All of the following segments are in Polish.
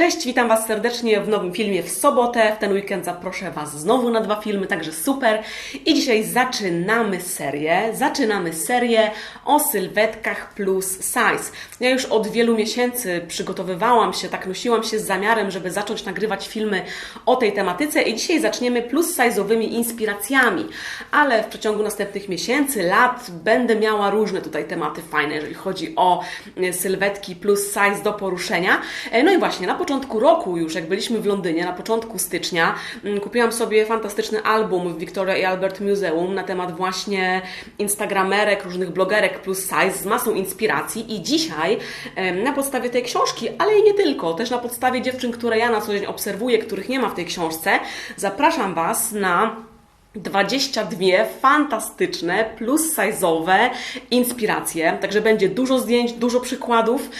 Cześć, witam Was serdecznie w nowym filmie w sobotę. W ten weekend zaproszę Was znowu na dwa filmy, także super. I dzisiaj zaczynamy serię. Zaczynamy serię o sylwetkach plus size. Ja już od wielu miesięcy przygotowywałam się, tak nosiłam się z zamiarem, żeby zacząć nagrywać filmy o tej tematyce i dzisiaj zaczniemy plus size'owymi inspiracjami. Ale w przeciągu następnych miesięcy, lat będę miała różne tutaj tematy fajne, jeżeli chodzi o sylwetki plus size do poruszenia. E, No i właśnie, na początku roku już, jak byliśmy w Londynie, na początku stycznia, mm, kupiłam sobie fantastyczny album w Victoria i Albert Museum na temat właśnie instagramerek, różnych blogerek plus size z masą inspiracji. I dzisiaj na podstawie tej książki, ale i nie tylko, też na podstawie dziewczyn, które ja na co dzień obserwuję, których nie ma w tej książce, zapraszam Was na 22 fantastyczne, plus size'owe inspiracje. Także będzie dużo zdjęć, dużo przykładów.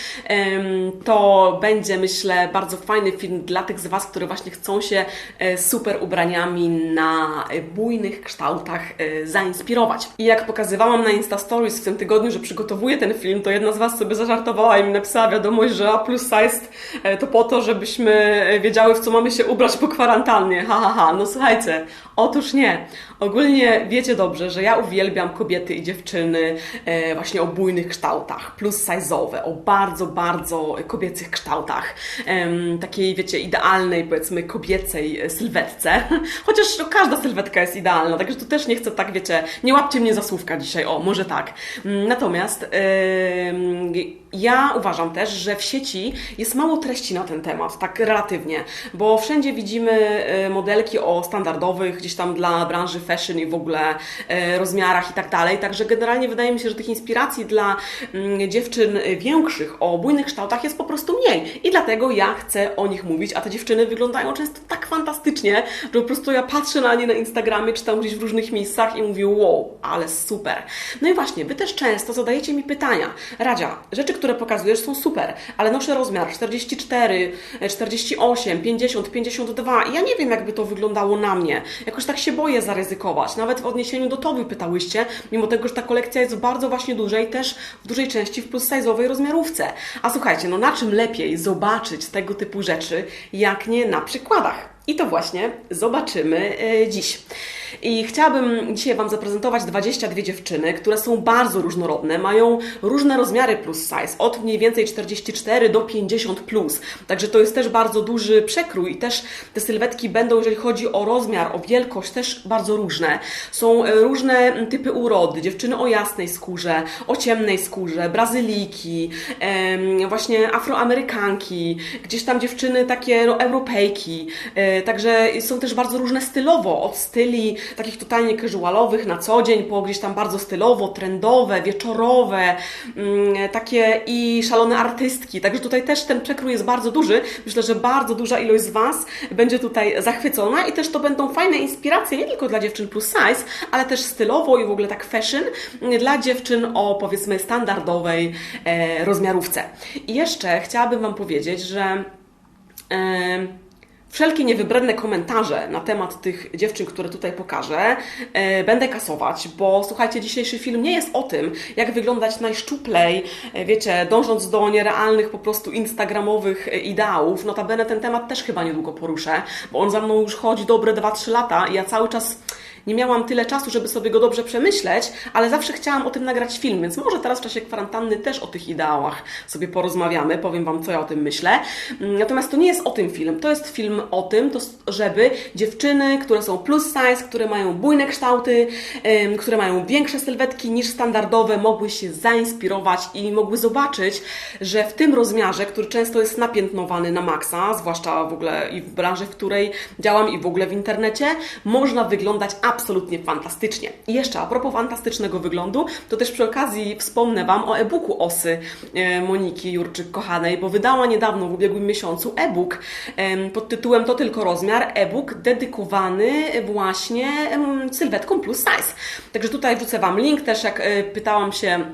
To będzie, myślę, bardzo fajny film dla tych z Was, które właśnie chcą się e, super ubraniami na bujnych kształtach e, zainspirować. I jak pokazywałam na Insta Stories w tym tygodniu, że przygotowuję ten film, to jedna z Was sobie zażartowała i mi napisała wiadomość, że plus size e, to po to, żebyśmy wiedziały, w co mamy się ubrać po kwarantannie. Ha, ha, ha. No słuchajcie, otóż nie. Ogólnie wiecie dobrze, że ja uwielbiam kobiety i dziewczyny e, właśnie o bujnych kształtach, plus size'owe, o bardzo, bardzo kobiecych kształtach. Takiej, wiecie, idealnej, powiedzmy, kobiecej e, sylwetce. Chociaż no, każda sylwetka jest idealna, także tu też nie chcę tak, wiecie, nie łapcie mnie za słówka dzisiaj, o, może tak. Mm, Natomiast ja uważam też, że w sieci jest mało treści na ten temat, tak relatywnie, bo wszędzie widzimy e, modelki o standardowych, gdzieś tam dla branży fashion i w ogóle e, rozmiarach i tak dalej. Także generalnie wydaje mi się, że tych inspiracji dla mm, dziewczyn większych o bujnych kształtach jest po prostu mniej. I dlatego ja chcę o nich mówić, a te dziewczyny wyglądają często tak fantastycznie, że po prostu ja patrzę na nie na Instagramie czy tam gdzieś w różnych miejscach i mówię wow, ale super. No i właśnie, Wy też często zadajecie mi pytania. Radzia, rzeczy, które pokazujesz są super, ale noszę rozmiar 44, 48, 50, 52 i ja nie wiem, jakby to wyglądało na mnie. Jakoś tak się boję zaryzykować. Nawet w odniesieniu do Towy pytałyście, mimo tego, że ta kolekcja jest bardzo właśnie dużej, też w dużej części w plus size'owej rozmiarówce. A słuchajcie, no na czym lepiej zobaczyć tego typu rzeczy, jak nie na przykładach? I to właśnie zobaczymy e, dziś. I chciałabym dzisiaj Wam zaprezentować 22 dziewczyny, które są bardzo różnorodne, mają różne rozmiary plus size, od mniej więcej 44 do 50 plus. Także to jest też bardzo duży przekrój i też te sylwetki będą, jeżeli chodzi o rozmiar, o wielkość, też bardzo różne. Są e, różne typy urody, dziewczyny o jasnej skórze, o ciemnej skórze, brazylijki, em, właśnie afroamerykanki, gdzieś tam dziewczyny takie no, europejki. E, Także są też bardzo różne stylowo, od styli takich totalnie casualowych na co dzień, po gdzieś tam bardzo stylowo, trendowe, wieczorowe, mm, takie i szalone artystki. Także tutaj też ten przekrój jest bardzo duży. Myślę, że bardzo duża ilość z Was będzie tutaj zachwycona i też to będą fajne inspiracje nie tylko dla dziewczyn plus size, ale też stylowo i w ogóle tak fashion dla dziewczyn o powiedzmy standardowej e, rozmiarówce. I jeszcze chciałabym Wam powiedzieć, że e, Wszelkie niewybredne komentarze na temat tych dziewczyn, które tutaj pokażę, e, będę kasować, bo słuchajcie, dzisiejszy film nie jest o tym, jak wyglądać najszczuplej, e, wiecie, dążąc do nierealnych po prostu instagramowych e, ideałów. Notabene ten temat też chyba niedługo poruszę, bo on za mną już chodzi dobre 2-3 lata i ja cały czas nie miałam tyle czasu, żeby sobie go dobrze przemyśleć, ale zawsze chciałam o tym nagrać film, więc może teraz w czasie kwarantanny też o tych ideałach sobie porozmawiamy, powiem Wam, co ja o tym myślę. Mm, Natomiast to nie jest o tym film, to jest film o tym, to, żeby dziewczyny, które są plus size, które mają bujne kształty, które mają większe sylwetki niż standardowe, mogły się zainspirować i mogły zobaczyć, że w tym rozmiarze, który często jest napiętnowany na maksa, zwłaszcza w ogóle i w branży, w której działam i w ogóle w internecie, można wyglądać absolutnie fantastycznie. I jeszcze a propos fantastycznego wyglądu, to też przy okazji wspomnę Wam o e-booku Osy e, Moniki Jurczyk-Kochanej, bo wydała niedawno, w ubiegłym miesiącu, e-book pod tytułem To tylko rozmiar, e-book dedykowany właśnie sylwetkom plus size. Także tutaj wrzucę Wam link też, jak e, pytałam się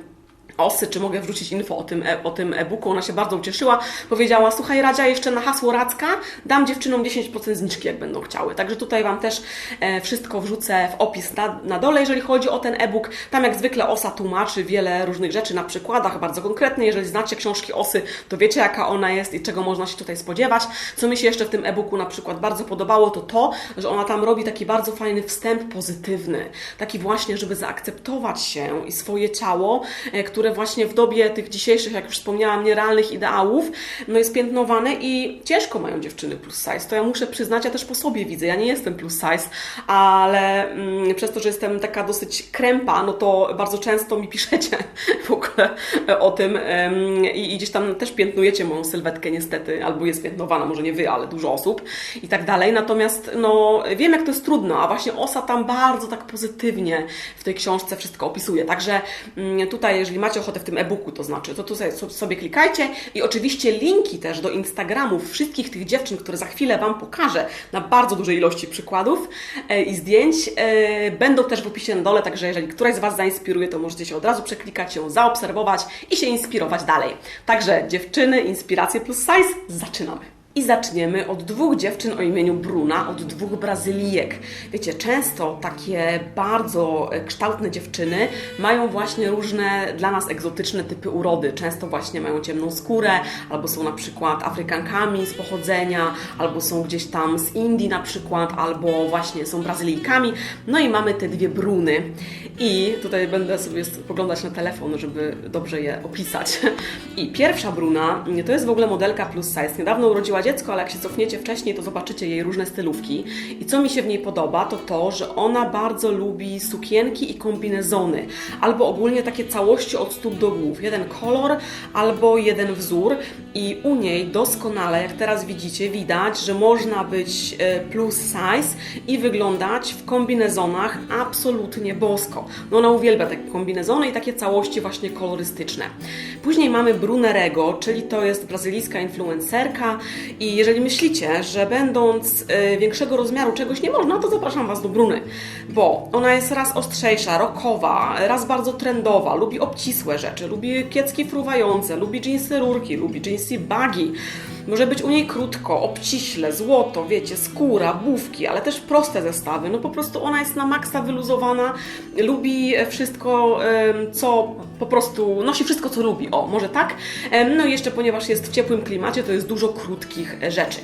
Osy, czy mogę wrzucić info o tym, e- o tym e-booku. Ona się bardzo ucieszyła. Powiedziała, słuchaj Radzia, jeszcze na hasło Radzka dam dziewczynom 10% zniżki, jak będą chciały. Także tutaj Wam też e, wszystko wrzucę w opis na, na dole, jeżeli chodzi o ten e-book. Tam jak zwykle Osa tłumaczy wiele różnych rzeczy na przykładach, bardzo konkretnie. Jeżeli znacie książki Osy, to wiecie jaka ona jest i czego można się tutaj spodziewać. Co mi się jeszcze w tym e-booku na przykład bardzo podobało, to to, że ona tam robi taki bardzo fajny wstęp pozytywny. Taki właśnie, żeby zaakceptować się i swoje ciało, e, które właśnie w dobie tych dzisiejszych, jak już wspomniałam, nierealnych ideałów, no jest piętnowane i ciężko mają dziewczyny plus size. To ja muszę przyznać, ja też po sobie widzę. Ja nie jestem plus size, ale mm, przez to, że jestem taka dosyć krępa, no to bardzo często mi piszecie w ogóle o tym em, i, i gdzieś tam też piętnujecie moją sylwetkę niestety, albo jest piętnowana, może nie wy, ale dużo osób i tak dalej. Natomiast no wiem, jak to jest trudno, a właśnie Osa tam bardzo tak pozytywnie w tej książce wszystko opisuje. Także mm, tutaj, jeżeli macie ochotę w tym e-booku, to znaczy, to tu sobie, sobie klikajcie i oczywiście linki też do Instagramów wszystkich tych dziewczyn, które za chwilę Wam pokażę na bardzo dużej ilości przykładów e, i zdjęć, e, będą też w opisie na dole, także jeżeli któraś z Was zainspiruje, to możecie się od razu przeklikać, ją zaobserwować i się inspirować dalej. Także dziewczyny, inspiracje plus size, zaczynamy. I zaczniemy od dwóch dziewczyn o imieniu Bruna, od dwóch Brazylijek. Wiecie, często takie bardzo kształtne dziewczyny mają właśnie różne dla nas egzotyczne typy urody. Często właśnie mają ciemną skórę, albo są na przykład Afrykankami z pochodzenia, albo są gdzieś tam z Indii na przykład, albo właśnie są Brazylijkami. No i mamy te dwie Bruny. I tutaj będę sobie spoglądać na telefon, żeby dobrze je opisać. I pierwsza Bruna to jest w ogóle modelka plus size. Niedawno urodziła dziecko, ale jak się cofniecie wcześniej, to zobaczycie jej różne stylówki. I co mi się w niej podoba, to to, że ona bardzo lubi sukienki i kombinezony, albo ogólnie takie całości od stóp do głów. Jeden kolor, albo jeden wzór. I u niej doskonale, jak teraz widzicie, widać, że można być e, plus size i wyglądać w kombinezonach absolutnie bosko. No ona uwielbia takie kombinezony i takie całości właśnie kolorystyczne. Później mamy Brunerego, czyli to jest brazylijska influencerka i jeżeli myślicie, że będąc e, większego rozmiaru czegoś nie można, to zapraszam Was do Bruny, bo ona jest raz ostrzejsza, rockowa, raz bardzo trendowa, lubi obcisłe rzeczy, lubi kiecki fruwające, lubi jeansy rurki, lubi jeansy baggy. Może być u niej krótko, obciśle, złoto, wiecie, skóra, bufki, ale też proste zestawy. No po prostu ona jest na maksa wyluzowana, lubi wszystko, co po prostu nosi wszystko, co lubi. O, może tak? No i jeszcze, ponieważ jest w ciepłym klimacie, to jest dużo krótkich e, rzeczy.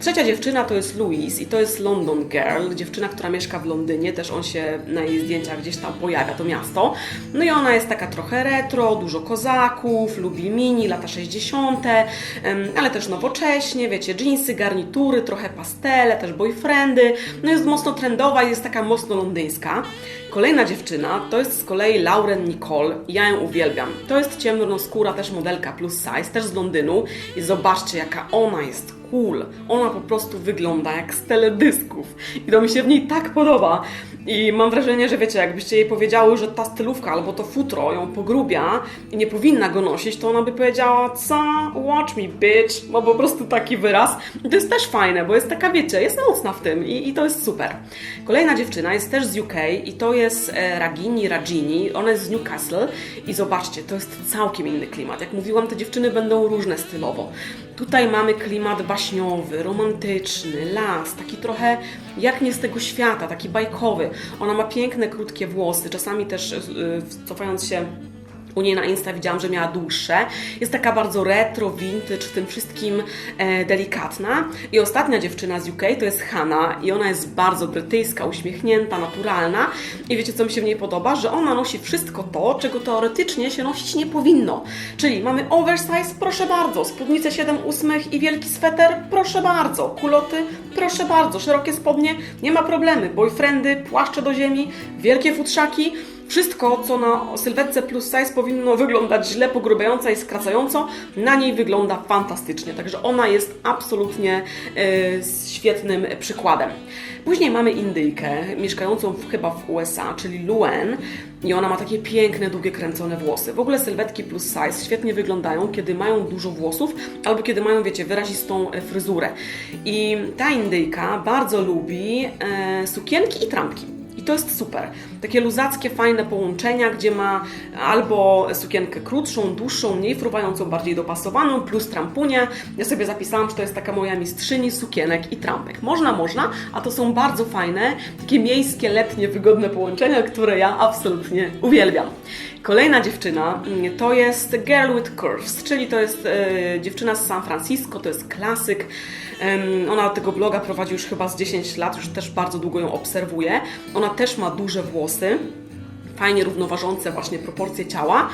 Trzecia dziewczyna to jest Louise i to jest London Girl, dziewczyna, która mieszka w Londynie, też on się na jej zdjęciach gdzieś tam pojawia, to miasto. No i ona jest taka trochę retro, dużo kozaków, lubi mini, lata 60., em, ale też nowocześnie, wiecie, jeansy, garnitury, trochę pastele, też boyfriendy. No jest mocno trendowa i jest taka mocno londyńska. Kolejna dziewczyna to jest z kolei Lauren Nicole. Ja ją uwielbiam. To jest ciemnoskóra też modelka plus size, też z Londynu. I zobaczcie, jaka ona jest cool. Ona po prostu wygląda jak z teledysków. I to mi się w niej tak podoba. I mam wrażenie, że wiecie, jakbyście jej powiedziały, że ta stylówka albo to futro ją pogrubia i nie powinna go nosić, to ona by powiedziała, co? Watch me, bitch. Ma po prostu taki wyraz. I to jest też fajne, bo jest taka, wiecie, jest mocna w tym i, i to jest super. Kolejna dziewczyna jest też z UK i to jest e, Ragini Ragini. Ona jest z Newcastle i zobaczcie, to jest całkiem inny klimat. Jak mówiłam, te dziewczyny będą różne stylowo. Tutaj mamy klimat baśniowy, romantyczny, las, taki trochę jak nie z tego świata, taki bajkowy. Ona ma piękne, krótkie włosy, czasami też yy, cofając się u niej na Insta widziałam, że miała dłuższe. Jest taka bardzo retro, vintage, w tym wszystkim e, delikatna. I ostatnia dziewczyna z UK to jest Hanna i ona jest bardzo brytyjska, uśmiechnięta, naturalna. I wiecie, co mi się w niej podoba? Że ona nosi wszystko to, czego teoretycznie się nosić nie powinno. Czyli mamy oversize, proszę bardzo, spódnicę 7 ósmych i wielki sweter, proszę bardzo, kuloty, proszę bardzo, szerokie spodnie, nie ma problemy, boyfriendy, płaszcze do ziemi, wielkie futrzaki, wszystko, co na sylwetce plus size powinno wyglądać źle, pogrubiająco i skracająco, na niej wygląda fantastycznie. Także ona jest absolutnie e, świetnym przykładem. Później mamy Indyjkę, mieszkającą w, chyba w USA, czyli Luen. I ona ma takie piękne, długie, kręcone włosy. W ogóle sylwetki plus size świetnie wyglądają, kiedy mają dużo włosów, albo kiedy mają, wiecie, wyrazistą e, fryzurę. I ta Indyjka bardzo lubi e, sukienki i trampki. I to to jest super. Takie luzackie, fajne połączenia, gdzie ma albo sukienkę krótszą, dłuższą, mniej fruwającą, bardziej dopasowaną, plus trampunia. Ja sobie zapisałam, że to jest taka moja mistrzyni sukienek i trampek. Można, można, a to są bardzo fajne, takie miejskie, letnie, wygodne połączenia, które ja absolutnie uwielbiam. Kolejna dziewczyna mm, to jest Girl with Curves, czyli to jest e, dziewczyna z San Francisco, to jest klasyk. Ona tego bloga prowadzi już chyba z 10 lat, już też bardzo długo ją obserwuję. Ona też ma duże włosy fajnie równoważące właśnie proporcje ciała.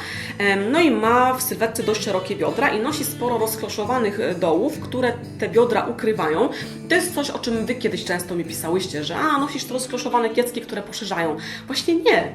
No i ma w sylwetce dość szerokie biodra i nosi sporo rozkloszowanych e, dołów, które te biodra ukrywają. To jest coś, o czym Wy kiedyś często mi pisałyście, że a, nosisz te rozkloszowane kiecki, które poszerzają. Właśnie nie,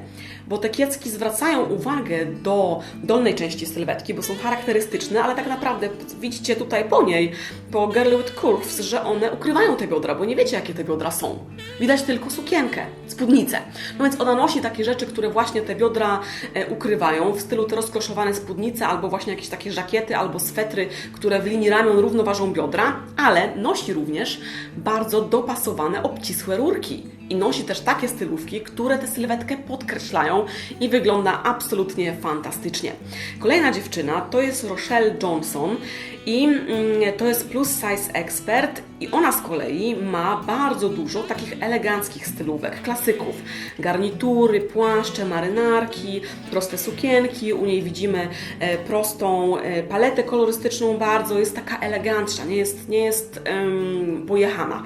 bo te kiecki zwracają uwagę do dolnej części sylwetki, bo są charakterystyczne, ale tak naprawdę widzicie tutaj po niej, po Girl with Curves, że one ukrywają te biodra, bo nie wiecie, jakie te biodra są. Widać tylko sukienkę, spódnicę. No więc ona nosi takie rzeczy, które właśnie te biodra e, ukrywają, w stylu te rozkloszowane spódnice, albo właśnie jakieś takie żakiety, albo swetry, które w linii ramion równoważą biodra, ale nosi również bardzo dopasowane, obcisłe rurki. I nosi też takie stylówki, które tę sylwetkę podkreślają i wygląda absolutnie fantastycznie. Kolejna dziewczyna to jest Rochelle Johnson i mm, to jest plus size expert i ona z kolei ma bardzo dużo takich eleganckich stylówek, klasyków. Garnitury, płaszcze, marynarki, proste sukienki, u niej widzimy e, prostą e, paletę kolorystyczną bardzo, jest taka elegancka, nie jest, nie jest em, pojechana.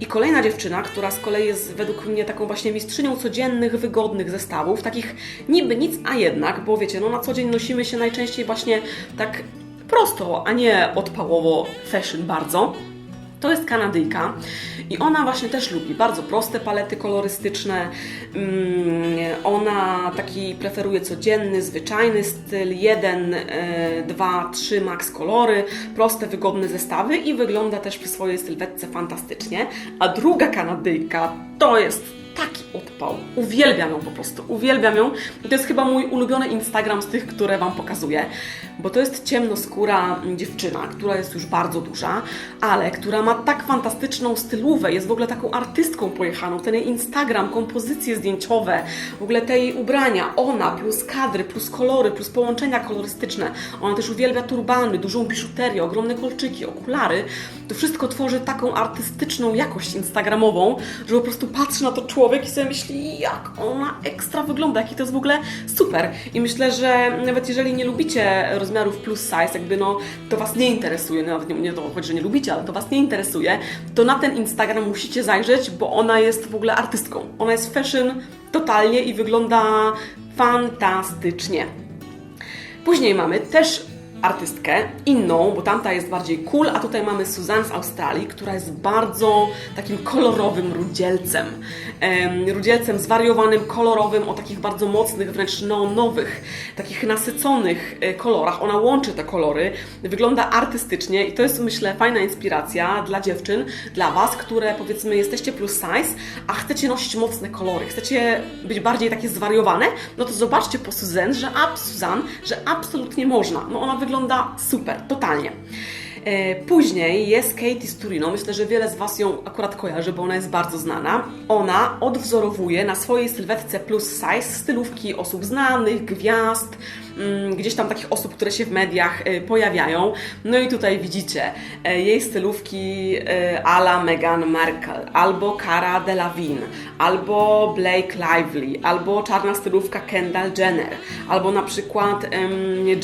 I kolejna dziewczyna, która z kolei jest według mnie taką właśnie mistrzynią codziennych, wygodnych zestawów, takich niby nic, a jednak, bo wiecie, no na co dzień nosimy się najczęściej właśnie tak prosto, a nie odpałowo fashion bardzo. To jest Kanadyjka i ona właśnie też lubi bardzo proste palety kolorystyczne. Mm, Ona taki preferuje codzienny, zwyczajny styl, jeden, e, dwa, trzy max kolory, proste, wygodne zestawy i wygląda też przy swojej sylwetce fantastycznie. A druga Kanadyjka to jest taki odpał. Uwielbiam ją po prostu, uwielbiam ją. I to jest chyba mój ulubiony Instagram z tych, które Wam pokazuję, bo to jest ciemnoskóra dziewczyna, która jest już bardzo duża, ale która ma tak fantastyczną stylówę, jest w ogóle taką artystką pojechaną. Ten jej Instagram, kompozycje zdjęciowe, w ogóle te jej ubrania, ona, plus kadry, plus kolory, plus połączenia kolorystyczne. Ona też uwielbia turbany, dużą biżuterię, ogromne kolczyki, okulary. To wszystko tworzy taką artystyczną jakość instagramową, że po prostu patrzy na to człowiek i sobie myśli, jak ona ekstra wygląda, jaki to jest w ogóle super. I myślę, że nawet jeżeli nie lubicie rozmiarów plus size, jakby no to Was nie interesuje, nawet nie, nie to chodzi, że nie lubicie, ale to Was nie interesuje, to na ten Instagram musicie zajrzeć, bo ona jest w ogóle artystką. Ona jest fashion totalnie i wygląda fantastycznie. Później mamy też artystkę, inną, bo tamta jest bardziej cool, a tutaj mamy Suzanne z Australii, która jest bardzo takim kolorowym rudzielcem. Em, rudzielcem zwariowanym, kolorowym, o takich bardzo mocnych, wręcz neonowych, takich nasyconych e, kolorach. Ona łączy te kolory, wygląda artystycznie i to jest, myślę, fajna inspiracja dla dziewczyn, dla Was, które powiedzmy jesteście plus size, a chcecie nosić mocne kolory, chcecie być bardziej takie zwariowane, no to zobaczcie po Suzanne, że, ab, Suzanne, że absolutnie można. No ona wygląda super, totalnie. E, Później jest Katie Sturino. Myślę, że wiele z Was ją akurat kojarzy, bo ona jest bardzo znana. Ona odwzorowuje na swojej sylwetce plus size stylówki osób znanych, gwiazd, mm, gdzieś tam takich osób, które się w mediach e, pojawiają. No i tutaj widzicie e, jej stylówki ala Meghan Markle, albo Cara Delevingne, albo Blake Lively, albo czarna stylówka Kendall Jenner, albo na przykład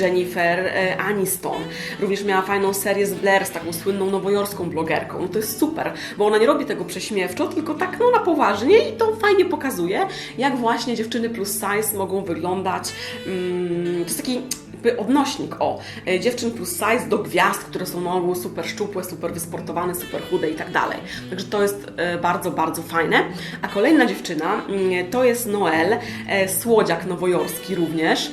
Jennifer Aniston. Również miała fajną serię z Blair, z taką słynną nowojorską blogerką. No to jest super, bo ona nie robi tego prześmiewczo, tylko tak no na poważnie i to fajnie pokazuje, jak właśnie dziewczyny plus size mogą wyglądać. Mm, to jest taki jakby odnośnik o e, dziewczyn plus size do gwiazd, które są na super szczupłe, super wysportowane, super chude i tak dalej. Także to jest e, bardzo, bardzo fajne. A kolejna dziewczyna mm, to jest Noel, e, słodziak nowojorski również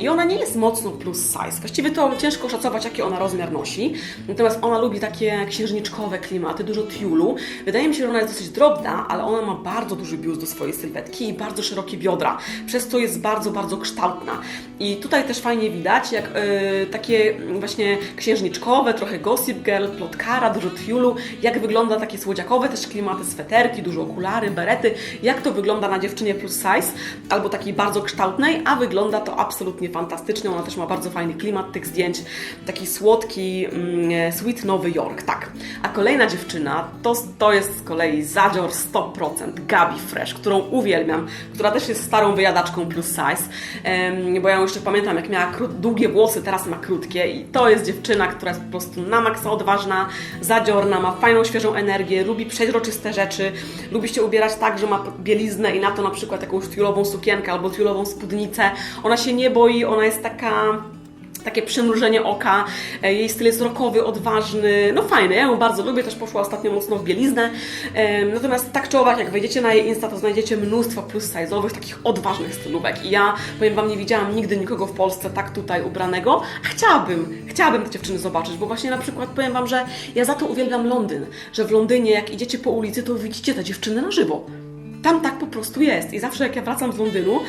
i ona nie jest mocno plus size. Właściwie to ciężko szacować, jaki ona rozmiar nosi. Natomiast ona lubi takie księżniczkowe klimaty, dużo tiulu. Wydaje mi się, że ona jest dosyć drobna, ale ona ma bardzo duży biust do swojej sylwetki i bardzo szerokie biodra, przez co jest bardzo, bardzo kształtna. I tutaj też fajnie widać, jak e, takie właśnie księżniczkowe, trochę gossip girl, plotkara, dużo jak wygląda takie słodziakowe też klimaty, sweterki, dużo okulary, berety, jak to wygląda na dziewczynie plus size, albo takiej bardzo kształtnej, a wygląda to absolutnie fantastycznie, ona też ma bardzo fajny klimat tych zdjęć, taki słodki, mm, sweet Nowy Jork, tak. A kolejna dziewczyna, to, to jest z kolei Zadzior 100%, Gabi Fresh, którą uwielbiam, która też jest starą wyjadaczką plus size, bo ja ją jeszcze pamiętam, jak miała kró- długie włosy, teraz ma krótkie i to jest dziewczyna, która jest po prostu na maksa odważna, zadziorna, ma fajną, świeżą energię, lubi przeźroczyste rzeczy, lubi się ubierać tak, że ma bieliznę i na to na przykład jakąś tiulową sukienkę albo tiulową spódnicę. Ona się nie boi, ona jest taka takie przymrużenie oka. E, Jej styl jest rockowy, odważny, no fajny. Ja ją bardzo lubię, też poszła ostatnio mocno w bieliznę. Natomiast tak czy owak, jak wejdziecie na jej Insta, to znajdziecie mnóstwo plus size'owych, takich odważnych stylówek. I ja, powiem Wam, nie widziałam nigdy nikogo w Polsce tak tutaj ubranego. A chciałabym, chciałabym te dziewczyny zobaczyć, bo właśnie na przykład powiem Wam, że ja za to uwielbiam Londyn, że w Londynie, jak idziecie po ulicy, to widzicie te dziewczyny na żywo. Tam tak po prostu jest. I zawsze jak ja wracam z Londynu,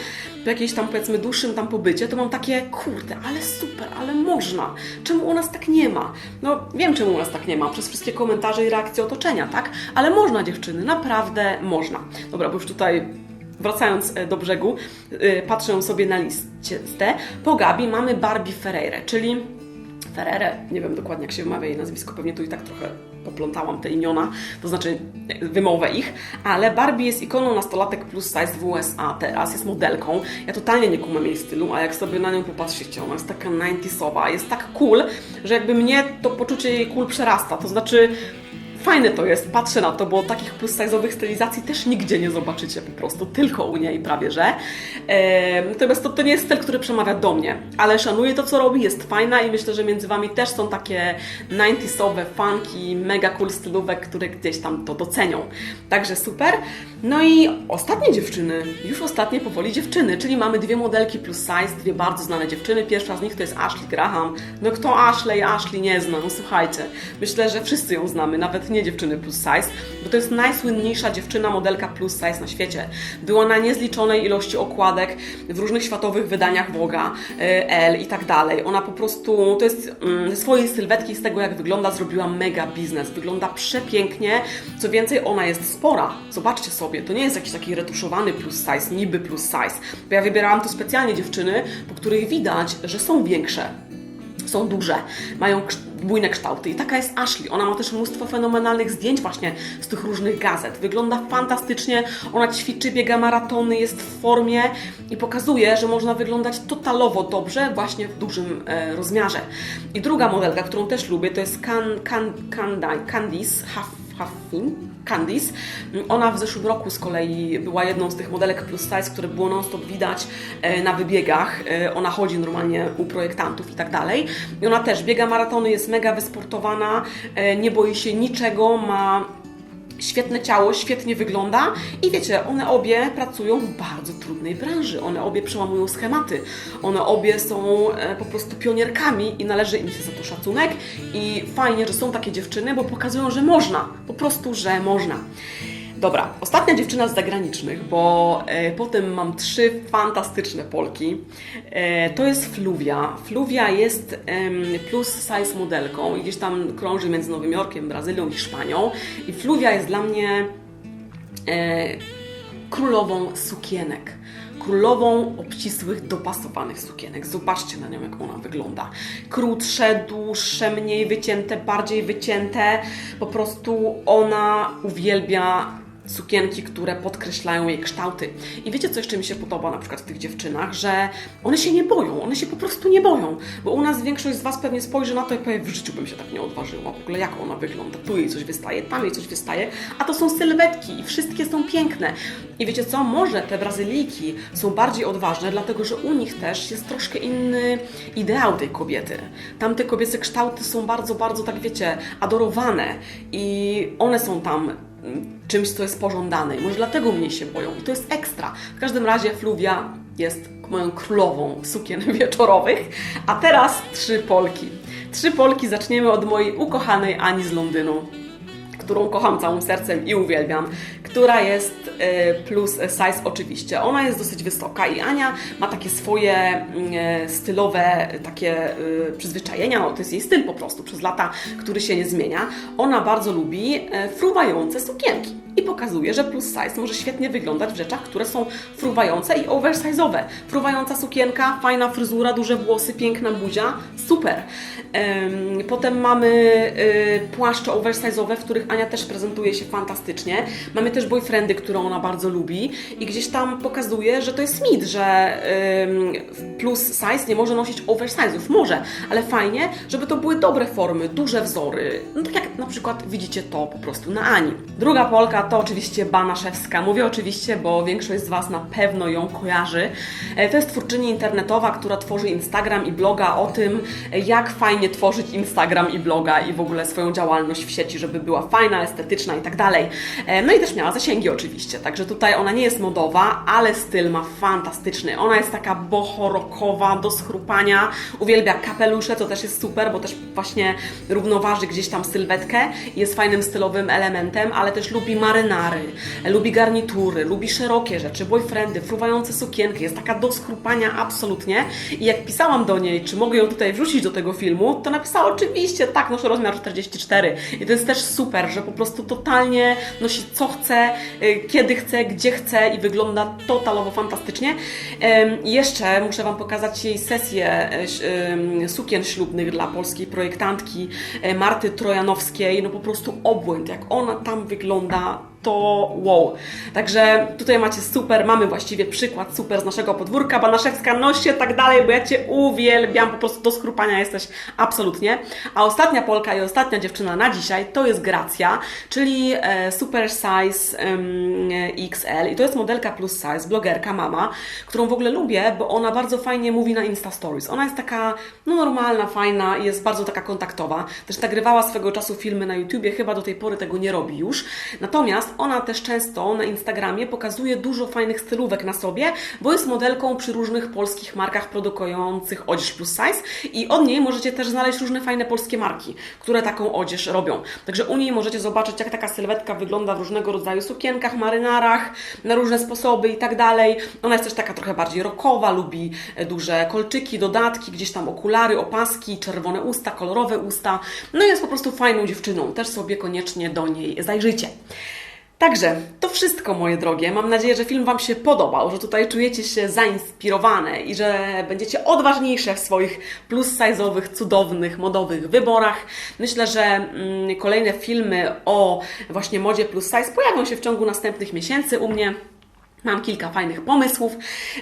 po jakiejś tam powiedzmy dłuższym tam pobycie, to mam takie, kurde, ale super, ale można. Czemu u nas tak nie ma? No wiem, czemu u nas tak nie ma, przez wszystkie komentarze i reakcje otoczenia, tak? Ale można dziewczyny, naprawdę można. Dobra, bo już tutaj Wracając e, do brzegu, e, patrzę sobie na listę. Po Gabi mamy Barbie Ferreira, czyli Ferrere, nie wiem dokładnie jak się wymawia jej nazwisko, pewnie tu i tak trochę poplątałam te imiona, to znaczy wymowę ich, ale Barbie jest ikoną nastolatek plus size w USA teraz, jest modelką. Ja totalnie nie kumam jej stylu, a jak sobie na nią popatrzycie, ona jest taka 90sowa, jest tak cool, że jakby mnie to poczucie jej cool przerasta, to znaczy Fajne to jest, patrzę na to, bo takich plus size'owych stylizacji też nigdzie nie zobaczycie po prostu, tylko u niej prawie, że. Ehm, natomiast to, to nie jest styl, który przemawia do mnie, ale szanuję to, co robi, jest fajna i myślę, że między Wami też są takie 90sowe, funky, mega cool stylówek, które gdzieś tam to docenią. Także super. No i ostatnie dziewczyny, już ostatnie powoli dziewczyny, czyli mamy dwie modelki plus size, dwie bardzo znane dziewczyny. Pierwsza z nich to jest Ashley Graham. No kto Ashley? Ashley nie zna, no słuchajcie. Myślę, że wszyscy ją znamy, nawet nie dziewczyny plus size, bo to jest najsłynniejsza dziewczyna modelka plus size na świecie. Była na niezliczonej ilości okładek w różnych światowych wydaniach Voga, e, L i tak dalej. Ona po prostu, to jest mm, ze swojej sylwetki, z tego jak wygląda, zrobiła mega biznes. Wygląda przepięknie. Co więcej, ona jest spora. Zobaczcie sobie, to nie jest jakiś taki retuszowany plus size, niby plus size. Bo ja wybierałam tu specjalnie dziewczyny, po których widać, że są większe są duże, mają bujne kształty. I taka jest Ashley. Ona ma też mnóstwo fenomenalnych zdjęć właśnie z tych różnych gazet. Wygląda fantastycznie, ona ćwiczy, biega maratony, jest w formie i pokazuje, że można wyglądać totalowo dobrze właśnie w dużym e, rozmiarze. I druga modelka, którą też lubię, to jest Can, Can, Candi- Candice Huff, Huffin. Candice. Ona w zeszłym roku z kolei była jedną z tych modelek plus size, które było non-stop widać e, na wybiegach. E, Ona chodzi normalnie u projektantów i tak dalej. I ona też biega maratony, jest mega wysportowana, e, nie boi się niczego, ma świetne ciało, świetnie wygląda i wiecie, one obie pracują w bardzo trudnej branży. One obie przełamują schematy. One obie są e, po prostu pionierkami i należy im się za to szacunek i fajnie, że są takie dziewczyny, bo pokazują, że można. Po prostu, że można. Dobra, ostatnia dziewczyna z zagranicznych, bo e, potem mam trzy fantastyczne Polki. E, to jest Fluvia. Fluvia jest em, plus size modelką i gdzieś tam krąży między Nowym Jorkiem, Brazylią i Hiszpanią. I Fluvia jest dla mnie e, królową sukienek. Królową obcisłych, dopasowanych sukienek. Zobaczcie na nią, jak ona wygląda. Krótsze, dłuższe, mniej wycięte, bardziej wycięte. Po prostu ona uwielbia sukienki, które podkreślają jej kształty. I wiecie, co jeszcze mi się podoba na przykład w tych dziewczynach, że one się nie boją, one się po prostu nie boją, bo u nas większość z Was pewnie spojrzy na to i powie, w życiu bym się tak nie odważyła, w ogóle jak ona wygląda, tu jej coś wystaje, tam jej coś wystaje, a to są sylwetki i wszystkie są piękne. I wiecie co, może te Brazylijki są bardziej odważne, dlatego że u nich też jest troszkę inny ideał tej kobiety. Tamte kobiece kształty są bardzo, bardzo, tak wiecie, adorowane. I one są tam czymś, co jest pożądane. I może dlatego mniej się boją. I to jest ekstra. W każdym razie Fluvia jest moją królową sukien wieczorowych, a teraz trzy Polki. Trzy Polki. Zaczniemy od mojej ukochanej Ani z Londynu którą kocham całym sercem i uwielbiam, która jest e, plus size oczywiście. Ona jest dosyć wysoka i Ania ma takie swoje mm, e, stylowe takie e, przyzwyczajenia, no to jest jej styl po prostu przez lata, który się nie zmienia. Ona bardzo lubi e, fruwające sukienki i pokazuje, że plus size może świetnie wyglądać w rzeczach, które są fruwające i oversize'owe. Fruwająca sukienka, fajna fryzura, duże włosy, piękna buzia, super. Em, Potem mamy y, płaszcze oversize'owe, w których Ania też prezentuje się fantastycznie. Mamy też boyfriendy, które ona bardzo lubi i gdzieś tam pokazuje, że to jest mit, że plus size nie może nosić oversize'ów. Może, ale fajnie, żeby to były dobre formy, duże wzory. No tak jak na przykład widzicie to po prostu na Ani. Druga Polka to oczywiście Banaszewska. Mówię oczywiście, bo większość z Was na pewno ją kojarzy. E, To jest twórczyni internetowa, która tworzy Instagram i bloga o tym, jak fajnie tworzyć Instagram i bloga i w ogóle swoją działalność w sieci, żeby była fajna, estetyczna i tak dalej. E, No i też miała zasięgi oczywiście, także tutaj ona nie jest modowa, ale styl ma fantastyczny. Ona jest taka bohorokowa, do schrupania, uwielbia kapelusze, co też jest super, bo też właśnie równoważy gdzieś tam sylwetkę jest fajnym stylowym elementem, ale też lubi marynary, lubi garnitury, lubi szerokie rzeczy, boyfriendy, fruwające sukienki, jest taka do schrupania absolutnie i jak pisałam do niej, czy mogę ją tutaj wrzucić do tego filmu, to napisała oczywiście, tak, noszę rozmiar 44 i to jest też super, że po prostu totalnie nosi co chce, y, kiedy chce, gdzie chce i wygląda totalowo fantastycznie. Jeszcze muszę Wam pokazać jej sesję e, sukien ślubnych dla polskiej projektantki e, Marty Trojanowskiej. No po prostu obłęd, jak ona tam wygląda, to wow. Także tutaj macie super, mamy właściwie przykład super z naszego podwórka. Banaszewska, noś się tak dalej, bo ja Cię uwielbiam, po prostu do skrupania jesteś absolutnie. A ostatnia Polka i ostatnia dziewczyna na dzisiaj to jest Gracja, czyli e, super size XL i to jest modelka plus size, blogerka, mama, którą w ogóle lubię, bo ona bardzo fajnie mówi na Insta Stories. Ona jest taka, no normalna, fajna i jest bardzo taka kontaktowa. Też nagrywała swego czasu filmy na YouTubie, chyba do tej pory tego nie robi już. Natomiast ona też często na Instagramie pokazuje dużo fajnych stylówek na sobie, bo jest modelką przy różnych polskich markach produkujących odzież plus size i od niej możecie też znaleźć różne fajne polskie marki, które taką odzież robią. Także u niej możecie zobaczyć, jak taka sylwetka wygląda w różnego rodzaju sukienkach, marynarach, na różne sposoby i tak dalej. Ona jest też taka trochę bardziej rockowa, lubi e, duże kolczyki, dodatki, gdzieś tam okulary, opaski, czerwone usta, kolorowe usta. No jest po prostu fajną dziewczyną. Też sobie koniecznie do niej zajrzyjcie. Także to wszystko, moje drogie. Mam nadzieję, że film Wam się podobał, że tutaj czujecie się zainspirowane i że będziecie odważniejsze w swoich plus-size'owych, cudownych, modowych wyborach. Myślę, że mm, kolejne filmy o właśnie modzie plus size pojawią się w ciągu następnych miesięcy u mnie. Mam kilka fajnych pomysłów.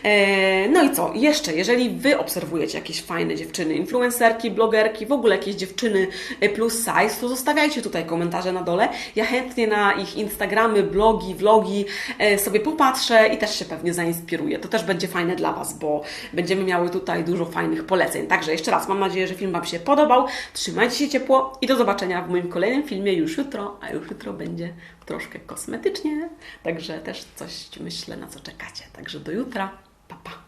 E, No i co? Jeszcze, jeżeli Wy obserwujecie jakieś fajne dziewczyny, influencerki, blogerki, w ogóle jakieś dziewczyny e, plus size, to zostawiajcie tutaj komentarze na dole. Ja chętnie na ich Instagramy, blogi, vlogi e, sobie popatrzę i też się pewnie zainspiruję. To też będzie fajne dla Was, bo będziemy miały tutaj dużo fajnych poleceń. Także jeszcze raz, mam nadzieję, że film Wam się podobał. Trzymajcie się ciepło i do zobaczenia w moim kolejnym filmie już jutro, a już jutro będzie troszkę kosmetycznie, także też coś myślę, na co czekacie. Także do jutra. Pa, pa.